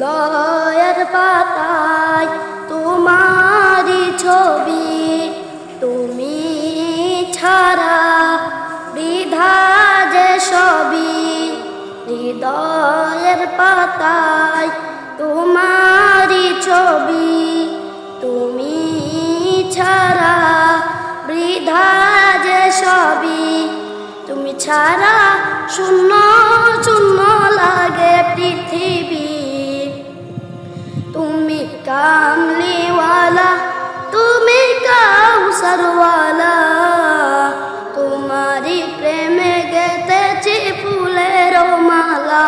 হৃদয়ের পাতায় তোমারই ছবি তুমি ছাড়া বৃধা যে সবই হৃদয়ের পাতায় ছাড়া শূন্য শূন্য লাগে পৃথিবী। তুমি কামলিওয়ালা, তুমি কাউসারওয়ালা। তোমারই প্রেমে গেতেছি ফুলের মালা।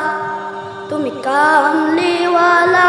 তুমি কামলিওয়ালা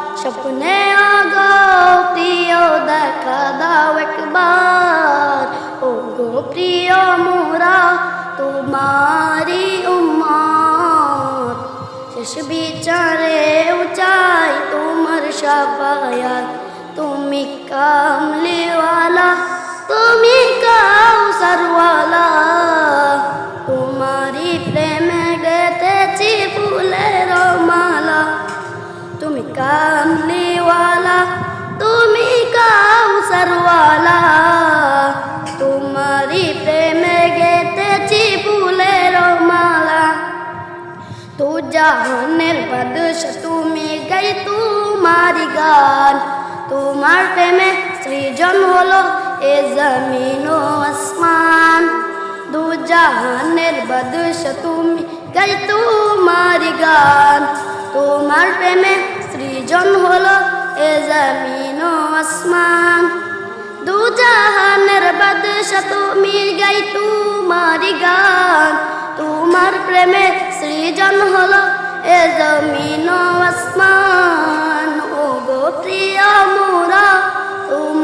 স্বপ্নে আগো প্রিয় দেখা দাও একবার। ও গো প্রিয় মোরা তোমারি উম্মত। শেষ বিচারে উচাই তোমার সাফায়াত। তুমি কামলিওয়ালা, তুমি কাউসারওয়ালা। তোমারি প্রেমে গেতেছি ফুলের মালা। তুমি কামলিওয়ালা তোমারি প্রেমে গেতেছি ফুলের মালা। তু জাহানের বাদশা তুমি গাই তোমারি গান। তোমার প্রেমে সৃজন হলো এ জমিন ও আসমান। দু জাহানের বাদশা তুমি গাই তোমারি গান। তোমার প্রেমে সৃজন হলো এ জমিন ও আসমান। তোমার প্রেমে সৃজন হলো এ জমিন ও আসমান। ও গো প্রিয় মোরা তোমারি